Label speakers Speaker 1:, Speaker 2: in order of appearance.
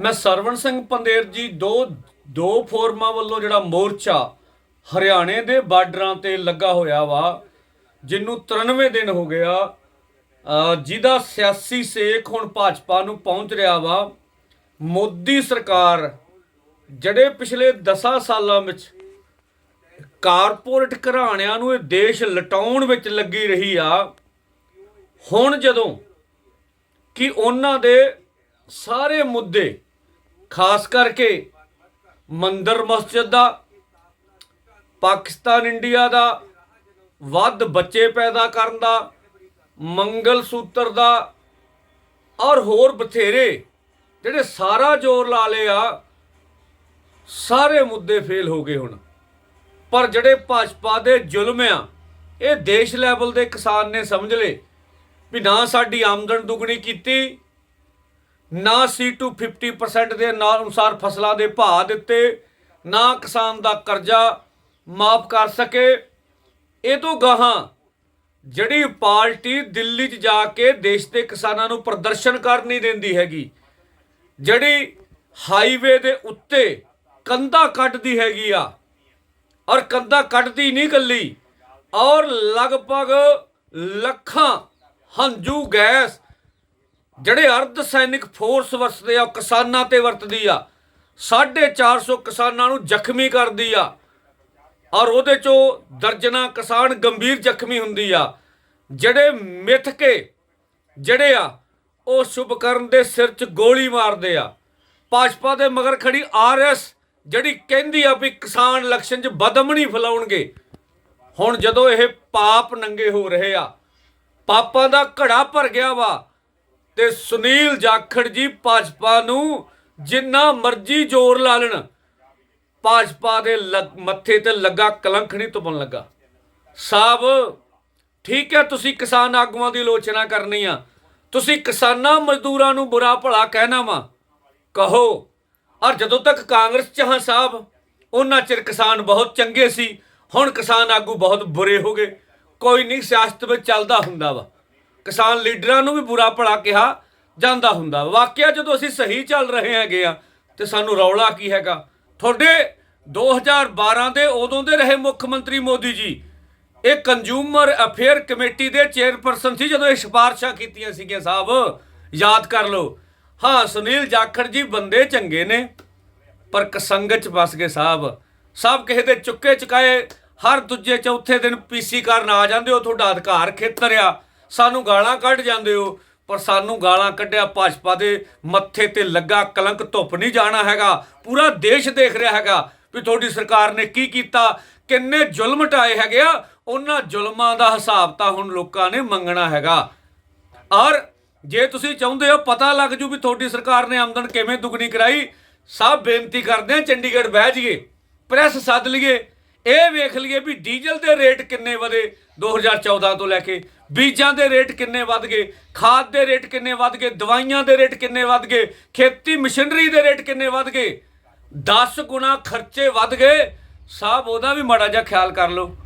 Speaker 1: ਮੈਂ ਸਰਵਣ ਸਿੰਘ ਪੰਦੇਰ ਜੀ ਦੋ ਦੋ ਫੋਰਮਾਂ ਵੱਲੋਂ ਜਿਹੜਾ ਮੋਰਚਾ ਹਰਿਆਣੇ ਦੇ ਬਾਰਡਰਾਂ ਤੇ ਲੱਗਾ ਹੋਇਆ ਵਾ ਜਿਹਨੂੰ 93 ਦਿਨ ਹੋ ਗਿਆ ਜਿਹਦਾ ਸਿਆਸੀ ਸੇਖ ਹੁਣ ਭਾਜਪਾ ਨੂੰ ਪਹੁੰਚ ਰਿਹਾ ਵਾ, ਮੋਦੀ ਸਰਕਾਰ ਜਿਹੜੇ ਪਿਛਲੇ 10 ਸਾਲਾਂ ਵਿੱਚ ਕਾਰਪੋਰੇਟ ਘਰਾਣਿਆਂ ਨੂੰ ਇਹ ਦੇਸ਼ ਲਟਾਉਣ ਵਿੱਚ ਲੱਗੀ ਰਹੀ ਆ, ਹੁਣ ਜਦੋਂ ਕਿ ਉਹਨਾਂ ਦੇ ਸਾਰੇ ਮੁੱਦੇ ਖਾਸ ਕਰਕੇ ਮੰਦਰ ਮਸਜਿਦ ਦਾ, ਪਾਕਿਸਤਾਨ ਇੰਡੀਆ ਦਾ ਵੱਧ ਬੱਚੇ ਪੈਦਾ ਕਰਨ ਦਾ, ਮੰਗਲ ਸੂਤਰ ਦਾ ਔਰ ਹੋਰ ਬਥੇਰੇ ਜਿਹੜੇ ਸਾਰਾ ਜ਼ੋਰ ਲਾ ਲਿਆ ਸਾਰੇ ਮੁੱਦੇ ਫੇਲ ਹੋ ਗਏ ਹੁਣ। ਪਰ ਜਿਹੜੇ ਭਾਜਪਾ ਦੇ ਜ਼ੁਲਮ ਆ, ਇਹ ਦੇਸ਼ ਲੈਵਲ ਦੇ ਕਿਸਾਨ ਨੇ ਸਮਝ ਲਏ ਵੀ ਨਾ ਸਾਡੀ ਆਮਦਨ ਦੁੱਗਣੀ ਕੀਤੀ ਨਾ C2 50% ਦੇ ਨਾਲ ਅਨੁਸਾਰ ਫਸਲਾਂ ਦੇ ਭਾਅ ਦਿੱਤੇ, ਨਾ ਕਿਸਾਨ ਦਾ ਕਰਜ਼ਾ ਮਾਫ ਕਰ ਸਕੇ। ਇਹ ਤੋਂ ਗਾਹਾਂ ਜਿਹੜੀ ਪਾਰਟੀ ਦਿੱਲੀ 'ਚ ਜਾ ਕੇ ਦੇਸ਼ ਦੇ ਕਿਸਾਨਾਂ ਨੂੰ ਪ੍ਰਦਰਸ਼ਨ ਕਰਨ ਨਹੀਂ ਦਿੰਦੀ ਹੈਗੀ, ਜਿਹੜੀ ਹਾਈਵੇ ਦੇ ਉੱਤੇ ਕੰਧਾ ਕੱਟਦੀ ਹੈਗੀ ਆ, ਔਰ ਕੰਧਾ ਕੱਟਦੀ ਨਹੀਂ ਕੱਲੀ ਔਰ ਲਗਭਗ ਲੱਖਾਂ ਹੰਝੂ ਗੈਸ ਜਿਹੜੇ ਅਰਧ ਸੈਨਿਕ ਫੋਰਸ ਵਰਤਦੇ ਆ, ਉਹ ਕਿਸਾਨਾਂ ਤੇ ਵਰਤਦੀ ਆ। 450 ਕਿਸਾਨਾਂ ਨੂੰ ਜ਼ਖਮੀ ਕਰਦੀ ਆ। ਔਰ ਉਹਦੇ ਚੋਂ ਦਰਜਨਾ ਕਿਸਾਨ ਗੰਭੀਰ ਜ਼ਖਮੀ ਹੁੰਦੀ ਆ। ਜਿਹੜੇ ਮਿੱਥ ਕੇ ਜਿਹੜੇ ਆ, ਉਹ ਸ਼ੁਭਕਰਨ ਦੇ ਸਿਰ 'ਚ ਗੋਲੀ ਮਾਰਦੇ ਆ। ਭਾਜਪਾ ਦੇ ਮਗਰ ਖੜੀ ਆਰਐਸ ਜਿਹੜੀ ਕਹਿੰਦੀ ਆ ਵੀ ਕਿਸਾਨ ਇਲੈਕਸ਼ਨ 'ਚ ਬਦਮਣੀ ਫੈਲਾਉਣਗੇ। ਹੁਣ ਜਦੋਂ ਇਹ ਪਾਪ ਨੰਗੇ ਹੋ ਰਹੇ ਆ, ਪਾਪਾਂ ਦਾ ਘੜਾ ਭਰ ਗਿਆ ਵਾ ਤੇ ਸੁਨੀਲ ਜਾਖੜ ਜੀ ਭਾਜਪਾ ਨੂੰ ਜਿੰਨਾ ਮਰਜ਼ੀ ਜ਼ੋਰ ਲਾ ਲੈਣ, ਭਾਜਪਾ ਦੇ ਲੱਗ- ਮੱਥੇ ਤੇ ਲੱਗਾ ਕਲੰਕ ਨਹੀਂ ਤੁਪਣ ਲੱਗਾ। ਸਾਹਿਬ ਠੀਕ ਹੈ, ਤੁਸੀਂ ਕਿਸਾਨ ਆਗੂਆਂ ਦੀ ਆਲੋਚਨਾ ਕਰਨੀ ਆ। ਤੁਸੀਂ ਕਿਸਾਨਾਂ ਮਜ਼ਦੂਰਾਂ ਨੂੰ ਬੁਰਾ ਭਲਾ ਕਹਿਣਾ ਵਾ। ਕਹੋ, ਔਰ ਜਦੋਂ ਤੱਕ ਕਾਂਗਰਸ ਚ ਹਾਂ ਸਾਹਿਬ ਉਹਨਾਂ ਚਿਰ ਕਿਸਾਨ ਬਹੁਤ ਚੰਗੇ ਸੀ, ਹੁਣ ਕਿਸਾਨ ਆਗੂ ਬਹੁਤ ਬੁਰੇ ਹੋ ਗਏ। ਕੋਈ ਨਹੀਂ, ਸਿਆਸਤ ਵਿੱਚ ਚੱਲਦਾ ਹੁੰਦਾ ਵਾ। ਕਿਸਾਨ ਲੀਡਰਾਂ ਨੂੰ ਵੀ ਬੁਰਾ ਭਲਾ ਕਿਹਾ ਜਾਂਦਾ ਹੁੰਦਾ। ਵਾਕਿਆ ਜਦੋਂ ਅਸੀਂ ਸਹੀ ਚੱਲ ਰਹੇ ਹੈਗੇ ਆ, ਤੇ ਸਾਨੂੰ ਰੌਲਾ ਕੀ ਹੈਗਾ? ਤੁਹਾਡੇ 2012 ਦੇ ਉਦੋਂ ਦੇ ਰਹੇ ਮੁੱਖ ਮੰਤਰੀ ਮੋਦੀ ਜੀ, ਇਹ ਕੰਜ਼ਿਊਮਰ ਅਫੇਅਰ ਕਮੇਟੀ ਦੇ ਚੇਅਰਪਰਸਨ ਸੀ ਜਦੋਂ ਇਹ ਸਿਫਾਰਸ਼ਾਂ ਕੀਤੀਆਂ ਸੀਗੀਆਂ ਸਾਹਿਬ। ਯਾਦ ਕਰ ਲਓ, ਹਾਂ, ਸੁਨੀਲ ਜਾਖੜ ਜੀ ਬੰਦੇ ਚੰਗੇ ਨੇ, ਪਰ ਕਸੰਗਤ ਚ ਫਸ ਗਏ ਸਾਹਿਬ। ਸਭ ਕਿਸੇ ਦੇ ਚੁੱਕੇ ਚੁਕਾਏ, ਹਰ ਦੂਜੇ ਚੌਥੇ ਦਿਨ ਪੀਸੀ ਕਰਨ ਆ ਜਾਂਦੇ ਹੋ ਤੁਹਾਡਾ ਅਧਿਕਾਰ ਖੇਤਰ ਆ। ਸਾਨੂੰ ਗਾਲਾਂ ਕੱਢ ਜਾਂਦੇ ਹੋ, ਪਰ ਸਾਨੂੰ ਗਾਲਾਂ ਕੱਢਿਆ ਭਾਜਪਾ ਦੇ ਮੱਥੇ ਤੇ ਲੱਗਾ ਕਲੰਕ, ਧੁੱਪ ਨਹੀਂ ਜਾਣਾ ਹੈਗਾ। ਪੂਰਾ ਦੇਸ਼ ਦੇਖ ਰਿਹਾ ਹੈਗਾ ਵੀ ਤੁਹਾਡੀ ਸਰਕਾਰ ਨੇ ਕੀ ਕੀਤਾ, ਕਿੰਨੇ ਜ਼ੁਲਮ ਟਾਏ ਹੈਗੇ ਆ, ਉਹਨਾਂ ਜ਼ੁਲਮਾਂ ਦਾ ਹਿਸਾਬ ਤਾਂ ਹੁਣ ਲੋਕਾਂ ਨੇ ਮੰਗਣਾ ਹੈਗਾ। ਔਰ ਜੇ ਤੁਸੀਂ ਚਾਹੁੰਦੇ ਹੋ ਪਤਾ ਲੱਗ ਜੂ ਵੀ ਤੁਹਾਡੀ ਸਰਕਾਰ ਨੇ ਆਮਦਨ ਕਿਵੇਂ ਦੁੱਗਣੀ ਕਰਾਈ, ਸਭ ਬੇਨਤੀ ਕਰਦੇ ਆ ਚੰਡੀਗੜ੍ਹ ਬਹਿ ਜਾਈਏ, ਪ੍ਰੈਸ ਸੱਦ ਲਈਏ ਇਹ ਵੇਖ ਲਈਏ ਵੀ ਡੀਜ਼ਲ ਦੇ ਰੇਟ ਕਿੰਨੇ ਵਧੇ 2014 ਤੋਂ ਲੈ ਕੇ। ਬੀਜਾਂ ਦੇ ਰੇਟ ਕਿੰਨੇ ਵੱਧ ਗਏ, ਖਾਦ ਦੇ ਰੇਟ ਕਿੰਨੇ ਵੱਧ ਗਏ, ਦਵਾਈਆਂ ਦੇ ਰੇਟ ਕਿੰਨੇ ਵੱਧ ਗਏ, ਖੇਤੀ ਮਸ਼ੀਨਰੀ ਦੇ ਰੇਟ ਕਿੰਨੇ ਵੱਧ ਗਏ। 10 ਗੁਣਾ ਖਰਚੇ ਵੱਧ ਗਏ। ਸਾਹਿਬ ਉਹਦਾ ਵੀ ਮਾੜਾ ਜਿਹਾ ਖਿਆਲ ਕਰ ਲਓ।